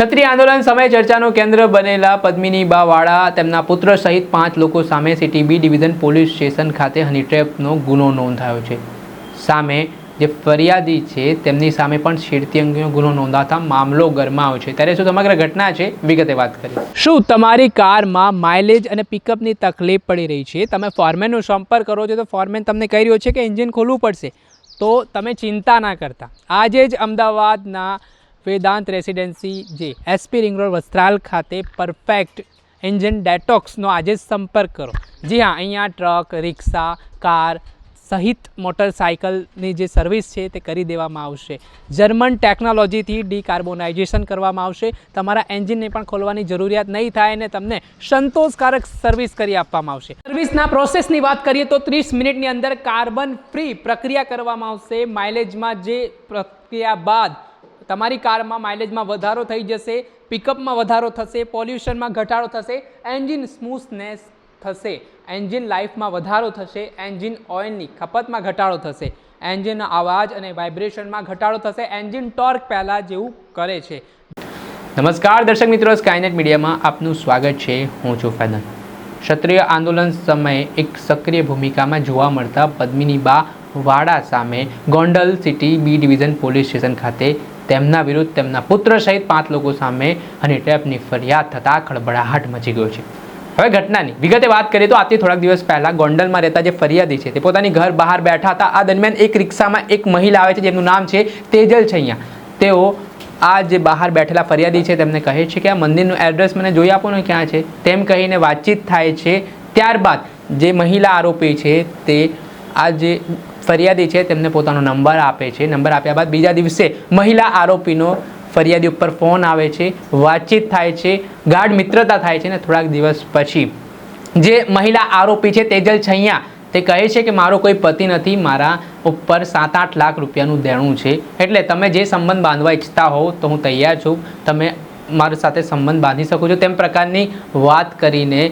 ક્ષત્રિય આંદોલન સમયે ચર્ચાનું કેન્દ્ર બનેલા પદ્મિની બાવાળા, તેમના પુત્ર સહિત પાંચ લોકો સામે city B division police station ખાતે હની ટ્રેપનો ગુનો નોંધાયો છે. સામે જે ફરિયાદી છે, તેમની સામે પણ છેડતી અંગેનો ગુનો નોંધાતા મામલો ગરમાયો છે. ત્યારે શું સમગ્ર ઘટના છે? વિગતે વાત કરીએ. શું તમારી કારમાં માઇલેજ અને પિકઅપની તકલીફ પડી રહી છે? તમે ફોરમેનનો સંપર્ક કરો છો તો ફોરમેન તમને કહી રહ્યો છે કે એન્જિન ખોલવું પડશે. તો તમે ચિંતા ના કરતા. આજે જ અમદાવાદના વેદાંત રેસિડેન્સી જે એસપી રિંગ રોડ વસ્ત્રાલ ખાતે પરફેક્ટ એન્જિન ડેટોક્સનો આજે સંપર્ક કરો. જી હા, અહીંયા ટ્રક, રિક્ષા, કાર સહિત મોટરસાયકલની જે સર્વિસ છે તે કરી દેવામાં આવશે. જર્મન ટેકનોલોજીથી ડીકાર્બોનાઇઝેશન કરવામાં આવશે. તમારા એન્જિનને પણ ખોલવાની જરૂરિયાત નહીં થાય અને તમને સંતોષકારક સર્વિસ કરી આપવામાં આવશે. સર્વિસના પ્રોસેસની વાત કરીએ તો ત્રીસ મિનિટની અંદર કાર્બન ફ્રી પ્રક્રિયા કરવામાં આવશે. માઇલેજમાં જે પ્રક્રિયા બાદ તમારી કારમાં માઇલેજમાં વધારો થઈ જશે પિકઅપમાં વધારો થશે પોલ્યુશનમાં ઘટાડો થશે એન્જિન સ્મૂથનેસ થશે એન્જિન લાઈફમાં વધારો થશે એન્જિન ઓઇલની ખપતમાં ઘટાડો થશે એન્જિનના અવાજ અને વાઇબ્રેશનમાં ઘટાડો થશે એન્જિન ટોર્ક પહેલાં જેવું કરે છે. નમસ્કાર દર્શક મિત્રો સ્કાયનેટ મીડિયામાં આપનું સ્વાગત છે. હું છું ફેદન. ક્ષત્રિય આંદોલન સમયે એક સક્રિય ભૂમિકામાં જોવા મળતા પદ્મિની બા વાડા સામે Gondal city B division police station ખાતે તેમના વિરુદ્ધ તેમના પુત્ર સહિત પાંચ લોકો સામે હની ટ્રેપની ફરિયાદ થતાં ખળબળાહટ મચી ગયો છે. હવે ઘટનાની વિગતે વાત કરીએ તો આજથી થોડાક દિવસ પહેલા ગોંડલમાં રહેતા જે ફરિયાદી છે તે પોતાની ઘર બહાર બેઠા હતા. આ દરમિયાન એક રિક્ષામાં એક મહિલા આવે છે જેનું નામ છે તેજલ છે અહીંયા તેઓ આ જે બહાર બેઠેલા ફરિયાદી છે તેમને કહે છે કે આ મંદિરનું એડ્રેસ મને જોઈ આપો ને ક્યાં છે? તેમ કહીને વાતચીત થાય છે. ત્યારબાદ જે મહિલા આરોપી છે તે આ જે ફરિયાદી છે તેમને પોતાનો નંબર આપે છે. નંબર આપ્યા બાદ બીજા દિવસે મહિલા આરોપીનો ફરિયાદી ઉપર ફોન આવે છે, વાતચીત થાય છે, ગાઢ મિત્રતા થાય છે ને થોડાક દિવસ પછી. જે મહિલા આરોપી છે તેજલ છૈયા, તે કહે છે કે મારો કોઈ પતિ નથી, મારા ઉપર સાત આઠ લાખ રૂપિયાનું દેણું છે. એટલે તમે જે સંબંધ બાંધવા ઈચ્છતા હોવ તો હું તૈયાર છું. તમે મારી સાથે સંબંધ બાંધી શકો છો. તેમ પ્રકારની વાત કરીને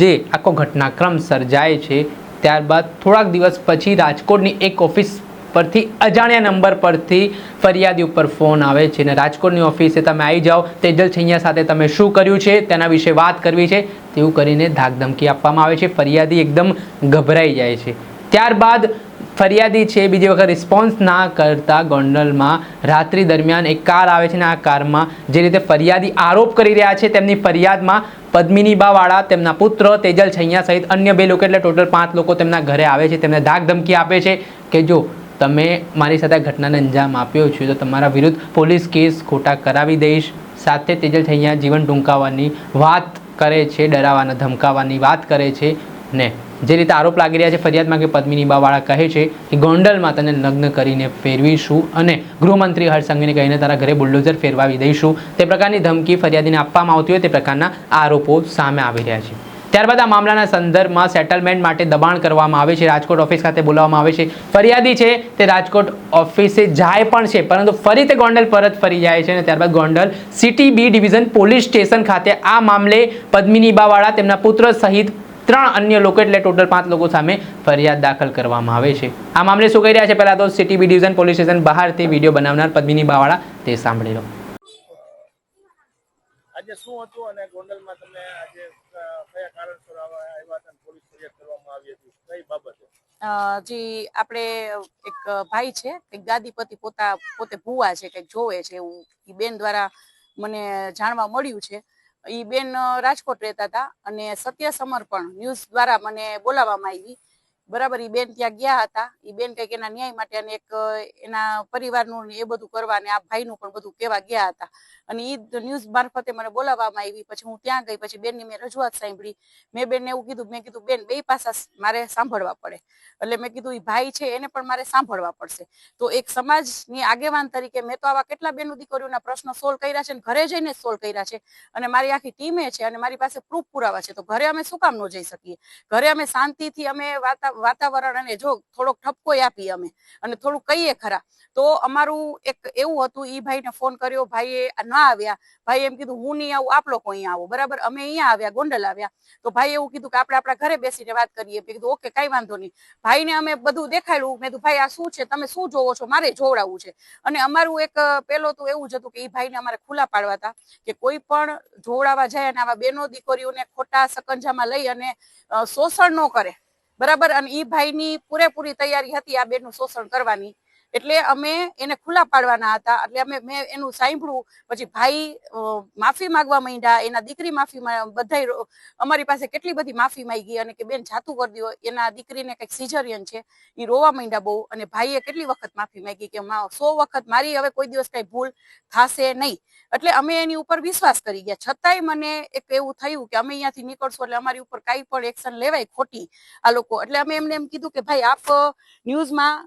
જે આખો ઘટનાક્રમ સર્જાય છે ત્યારબાદ થોડાક દિવસ પછી રાજકોટની એક ઓફિસ પરથી અજાણ્યા નંબર પરથી ફરિયાદી ઉપર ફોન આવે છે અને રાજકોટની ઓફિસે તમે આવી જાઓ, તેજલ છૈયા સાથે તમે શું કર્યું છે, તેના વિશે વાત કરવી છે, તેવું કરીને ધાકધમકી આપવામાં આવે છે, ફરિયાદી એકદમ ગભરાઈ જાય છે. ત્યારબાદ ફરિયાદી છે, બીજી વખત રિસ્પોન્સ ના કરતા ગોંડલમાં રાત્રિ દરમિયાન એક કાર આવે છે ને આ કારમાં જે રીતે ફરિયાદી આરોપ કરી રહ્યા છે, તેમની ફરિયાદમાં પદ્મિની બાવાળા તેમના પુત્ર તેજલ છૈયા સહિત અન્ય બે લોકો, એટલે ટોટલ પાંચ લોકો તેમના ઘરે આવે છે, તેમને ધાક ધમકી આપે છે કે જો તમે મારી સાથે ઘટનાને અંજામ આપ્યો છે, તો તમારા વિરુદ્ધ પોલીસ કેસ ખોટા કરાવી દઈશ. સાથે તેજલ છૈયા જીવન ટૂંકાવવાની વાત કરે છે, ડરાવવાના, ધમકાવવાની વાત કરે છે ને જે રીતે આરોપ લાગી રહ્યા છે ફરિયાદમાં કે પદ્મિની બાવાળા કહે છે કે ગોંડલમાં તને લગ્ન કરીને ફેરવીશું અને ગૃહમંત્રી હર્ષ કહીને તારા ઘરે બુલડોઝર ફેરવાવી દઈશું. તે પ્રકારની ધમકી ફરિયાદીને આપવામાં આવતી હોય તે પ્રકારના આરોપો સામે આવી રહ્યા છે. ત્યારબાદ આ મામલાના સંદર્ભમાં સેટલમેન્ટ માટે દબાણ કરવામાં આવે છે. રાજકોટ ઓફિસ ખાતે બોલાવવામાં આવે છે. ફરિયાદી છે તે રાજકોટ ઓફિસે જાય પણ છે, પરંતુ ફરી તે ગોંડલ પરત ફરી જાય છે અને ત્યારબાદ Gondal city B division police station ખાતે આ મામલે પદ્મિની બાવાળા તેમના પુત્ર સહિત ત્રણ અન્ય લોકો એટલે ટોટલ પાંચ લોકો સામે ફરિયાદ દાખલ કરવામાં આવે છે. આ મામલે શું કહી રહ્યા છે? પહેલા તો city B division police station બહારથી વીડિયો બનાવનાર પદ્મિની બાવાળા તે સાંભળી લો. આજે શું હતું અને ગોંડલમાં તમે આજે કયા કારણસર આવ્યા હતા પોલીસ ફરિયાદ કરવામાં આવી હતી? કઈ બાબતે? જી આપણે એક ભાઈ છે એક ગાદીપતિ પોતા પોતે ભૂવા છે કંઈક જોવે છે એવું. ઈ બેન દ્વારા મને જાણવા મળ્યું છે. ઈ બેન રાજકોટ રહેતા હતા અને સત્ય સમર્પણ ન્યૂઝ દ્વારા મને બોલાવવામાં આવી. બરાબર, ઈ બેન ત્યાં ગયા હતા. ઈ બેન કંઈક એના ન્યાય માટે અને એક એના પરિવારનું એ બધું કરવા અને આ ભાઈનું પણ બધું કહેવા ગયા હતા. અને ઈ ન્યૂઝ મારફતે મને બોલાવવામાં આવી. પછી હું ત્યાં ગઈ. પછી બેનની મેં રજૂઆત સાંભળી. મેં બેનને એવું કીધું, મેં કીધું, બેન, બે પાસા મારે સાંભળવા પડે. એટલે મેં કીધું, ઈ ભાઈ છે, એને પણ મારે સાંભળવા પડશે. તો એક સમાજની આગેવાન તરીકે મેં તો આવા કેટલા બેનો દીકરીઓના પ્રશ્નો સોલ્વ કર્યા છે અને ઘરે જઈને સોલ્વ કર્યા છે. અને મારી આખી ટીમે છે અને મારી પાસે પ્રૂફ પુરાવા છે. તો ઘરે અમે શું કામ ન જઈ શકીએ? ઘરે અમે શાંતિથી અમે વાતા- વાતાવરણ અને જો થોડોક ઠપકો આપી અમે અને થોડું કહીએ ખરા. તો અમારું એક એવું હતું, ઈ ભાઈને ફોન કર્યો, ભાઈએ ના આવ્યા. ભાઈ એમ કીધું, હું નહીં આવું આપ લોકો અહીંયા આવો. બરાબર? અમે અહીંયા આવ્યા, ગોંડલ આવ્યા. તો ભાઈ એવું કીધું કે, આપણે આપણા ઘરે બેસીને વાત કરીએ. કીધું, ઓકે, કઈ વાંધો નહીં. ભાઈને અમે બધું દેખાડ્યું મેં કીધું, ભાઈ, આ શું છે? તમે શું જોવો છો? મારે જોવડાવવું છે. અને અમારું એક, પેલો તો એવું જ હતું કે એ ભાઈને અમારે ખુલ્લા પાડવા હતા કે, કોઈ પણ જોવડાવવા જાય અને આવા બેનો દીકરીઓને ખોટા સકંજામાં લઈ અને શોષણ ન કરે. બરાબર? અને ઈ ભાઈની પૂરેપૂરી તૈયારી હતી આ બેનનું શોષણ કરવાની. એટલે અમે એને ખુલ્લા પાડવાના હતા. એટલે અમે, મેં એનું સાંભળ્યું. પછી ભાઈ માફી માંગવા માંડ્યા. એના દીકરી માફી બધા અમારી પાસે કેટલી બધી માફી માંગી અને કે બેન જાતું કરી દ્યો એના દીકરીને કંઈક સિઝરિયન છે. એ રોવા માંડ્યા બહુ. અને ભાઈએ કેટલી વખત માફી માંગી કે સો વખત મારી હવે કોઈ દિવસ કઈ ભૂલ થશે નહીં. એટલે અમે એની ઉપર વિશ્વાસ કરી ગયા. છતાંય મને એક એવું થયું કે અમે અહીંયાથી નીકળશું એટલે અમારી ઉપર કાંઈ પણ એક્શન લેવાય ખોટી આ લોકો. એટલે અમે એમને એમ કીધું કે ભાઈ, આપ ન્યૂઝમાં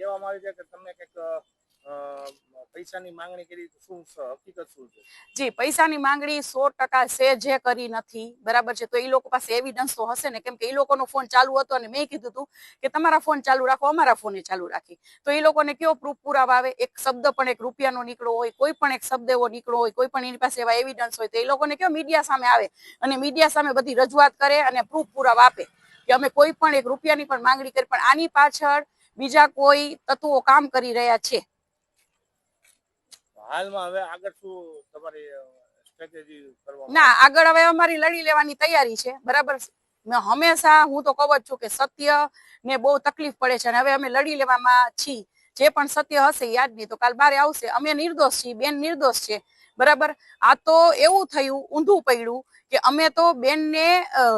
કહેવામાં આવે છે કે તમે કંઈક પૈસાની માંગણી કરી શું હકીકત શું છે? પૈસાની માંગણી સો ટકા સે જે કરી નથી. બરાબર છે? તો એ લોકો પાસે એવિડન્સ તો હશે ને? કેમ એ લોકોનો ફોન ચાલુ હતો અને મેં કીધું હતું કે તમારા ફોન ચાલુ રાખો, અમારા ફોને ચાલુ રાખી. તો એ લોકોને કયો પ્રૂફ પુરાવા આવે? એક શબ્દ પણ એક રૂપિયાનો નીકળો હોય, કોઈ પણ એક શબ્દ એવો નીકળો હોય, કોઈ પણ એની પાસે એવા એવિડન્સ હોય, તો એ લોકોને કયો મીડિયા સામે આવે? અને મીડિયા સામે બધી રજૂઆત કરે અને પ્રૂફ પુરાવા આપે. કે અમે કોઈ પણ એક રૂપિયાની પણ માંગણી કરી, પણ આની પાછળ બીજા કોઈ તત્વો કામ કરી રહ્યા છે. હાલમાં હવે આગળ શું તમારી સ્ટ્રેટેજી કરવામાં ના આગળ હવે અમારી લડી લેવાની તૈયારી છે. બરાબર? હંમેશા હું તો કહું જ છું કે સત્ય ને બહુ તકલીફ પડે છે અને હવે અમે લડી લેવામાં છીએ જે પણ સત્ય હશે યાદ નહીં તો કાલ બારે આવશે. અમે નિર્દોષ છીએ બેન નિર્દોષ છે. બરાબર? આ તો એવું થયું ઊંધું પડ્યું કે અમે તો બેનને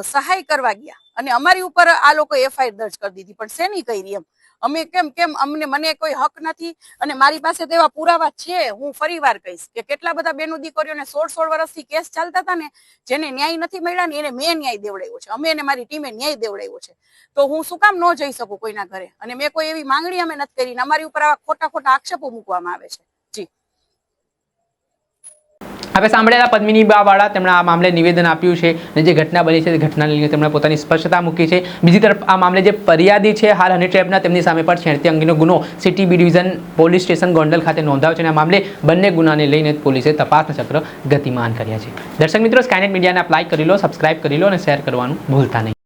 સહાય કરવા ગયા. અને અમારી ઉપર આ લોકો એફઆઈઆર દર્જ કરી દીધી. પણ શેની કરી એમ? અમે કેમ કેમ અમને, મને કોઈ હક નથી અને મારી પાસે તો એવા પુરાવા છે. હું ફરી વાર કહીશ કે કેટલા બધા બેનો દીકરીઓને સોળ સોળ વર્ષથી કેસ ચાલતા હતા ને, જેને ન્યાય નથી મળ્યા ને એને મેં ન્યાય દેવડાવ્યો છે. અમે એને મારી ટીમે ન્યાય દેવડાવ્યો છે. તો હું શું કામ ન જઈ શકું કોઈના ઘરે? અને મેં કોઈ એવી માંગણી અમે નથી કરી અમારી ઉપર આવા ખોટા ખોટા આક્ષેપો મૂકવામાં આવે છે. હવે સાંભળેલા પદ્મિની બાવાળા તેમણે આ મામલે નિવેદન આપ્યું છે અને જે ઘટના બની છે તે ઘટનાને લઈને તેમણે પોતાની સ્પષ્ટતા મૂકી છે. બીજી તરફ આ મામલે જે ફરિયાદી છે, હાલ હની ટ્રેપના, તેમની સામે પણ છેડતી અંગેનો ગુનો city B division police station Gondal ખાતે નોંધાયો છે અને આ મામલે બંને ગુનાને લઈને પોલીસે તપાસના ચક્ર ગતિમાન કર્યા છે. દર્શક મિત્રો સ્કાયનેટ મીડિયાને આપ લાઇક કરી લો સબસ્ક્રાઇબ કરી લો અને શેર કરવાનું ભૂલતા નહીં.